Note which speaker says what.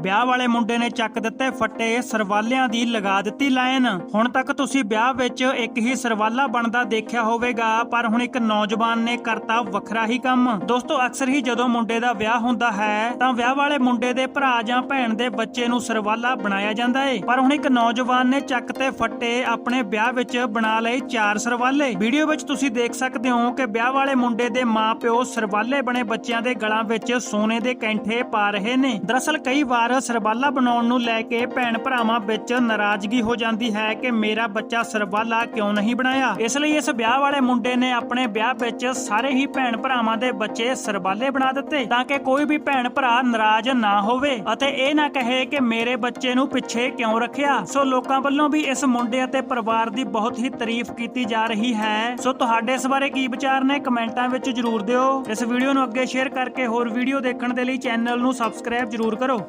Speaker 1: ਵਿਆਹ ਵਾਲੇ ਮੁੰਡੇ ਨੇ ਚੱਕ ਦਿੱਤੇ ਫੱਟੇ, ਸਰਵਾਲਿਆਂ ਦੀ ਲਗਾ ਦਿੱਤੀ ਲਾਈਨ। ਹੁਣ ਤੱਕ ਤੁਸੀਂ ਵਿਆਹ ਵਿੱਚ ਇੱਕ ਹੀ ਸਰਵਾਲਾ ਬਣਦਾ ਦੇਖਿਆ ਹੋਵੇਗਾ, ਪਰ ਹੁਣ ਇੱਕ ਨੌਜਵਾਨ ਨੇ ਕਰਤਾ ਵੱਖਰਾ ਹੀ ਕੰਮ। ਦੋਸਤੋ, ਅਕਸਰ ਹੀ ਜਦੋਂ ਮੁੰਡੇ ਦਾ ਵਿਆਹ ਹੁੰਦਾ ਹੈ, ਤਾਂ ਵਿਆਹ ਵਾਲੇ ਮੁੰਡੇ ਦੇ ਭਰਾ ਜਾਂ ਭੈਣ ਦੇ ਬੱਚੇ ਨੂੰ ਸਰਵਾਲਾ ਬਣਾਇਆ ਜਾਂਦਾ ਏ। ਪਰ ਹੁਣ ਇੱਕ ਨੌਜਵਾਨ ਨੇ ਚੱਕ ਤੇ ਫੱਟੇ ਆਪਣੇ ਵਿਆਹ ਵਿੱਚ ਬਣਾ ਲਏ ਚਾਰ ਸਰਵਾਲੇ। ਵੀਡੀਓ ਵਿੱਚ ਤੁਸੀਂ ਦੇਖ ਸਕਦੇ ਹੋ ਕਿ ਵਿਆਹ ਵਾਲੇ ਮੁੰਡੇ ਦੇ ਮਾਪਿਓ ਸਰਵਾਲੇ ਬਣੇ ਬੱਚਿਆਂ ਦੇ ਗਲਾਂ ਵਿੱਚ ਸੋਨੇ ਦੇ ਕੈਂਠੇ ਪਾ ਰਹੇ ਨੇ। ਦਰਅਸਲ, ਕਈ ਵਾਰ ਸਰਬਾਲਾ ਬਣਾਉਣ ਨੂੰ ਲੈ ਕੇ ਭੈਣ ਭਰਾਵਾਂ ਵਿੱਚ ਨਾਰਾਜ਼ਗੀ ਹੋ ਜਾਂਦੀ ਹੈ ਕਿ ਮੇਰਾ ਬੱਚਾ ਸਰਬਾਲਾ ਕਿਉਂ ਨਹੀਂ ਬਣਾਇਆ? ਇਸ ਲਈ ਇਸ ਵਿਆਹ ਵਾਲੇ ਮੁੰਡੇ ਨੇ ਆਪਣੇ ਵਿਆਹ ਵਿੱਚ ਸਾਰੇ ਹੀ ਭੈਣ ਭਰਾਵਾਂ ਦੇ ਬੱਚੇ ਸਰਬਾਲੇ ਬਣਾ ਦਿੱਤੇ ਤਾਂ ਕਿ ਕੋਈ ਵੀ ਭੈਣ ਭਰਾ ਨਾਰਾਜ਼ ਨਾ ਹੋਵੇ ਅਤੇ ਇਹ ਨਾ ਕਹੇ ਕਿ ਮੇਰੇ ਬੱਚੇ ਨੂੰ ਪਿੱਛੇ ਕਿਉਂ ਰੱਖਿਆ? ਸੋ ਲੋਕਾਂ ਵੱਲੋਂ ਵੀ ਇਸ ਮੁੰਡੇ ਅਤੇ ਪਰਿਵਾਰ ਦੀ ਬਹੁਤ ਹੀ ਤਾਰੀਫ ਕੀਤੀ ਜਾ ਰਹੀ ਹੈ। ਸੋ ਤੁਹਾਡੇ ਇਸ ਬਾਰੇ ਕੀ ਵਿਚਾਰ ਨੇ? ਕਮੈਂਟਾਂ ਵਿੱਚ ਜਰੂਰ ਦਿਓ। ਇਸ ਵੀਡੀਓ ਨੂੰ ਅੱਗੇ ਸ਼ੇਅਰ ਕਰਕੇ ਹੋਰ ਵੀਡੀਓ ਦੇਖਣ ਦੇ ਲਈ ਚੈਨਲ ਨੂੰ ਸਬਸਕ੍ਰਾਈਬ ਜਰੂਰ ਕਰੋ।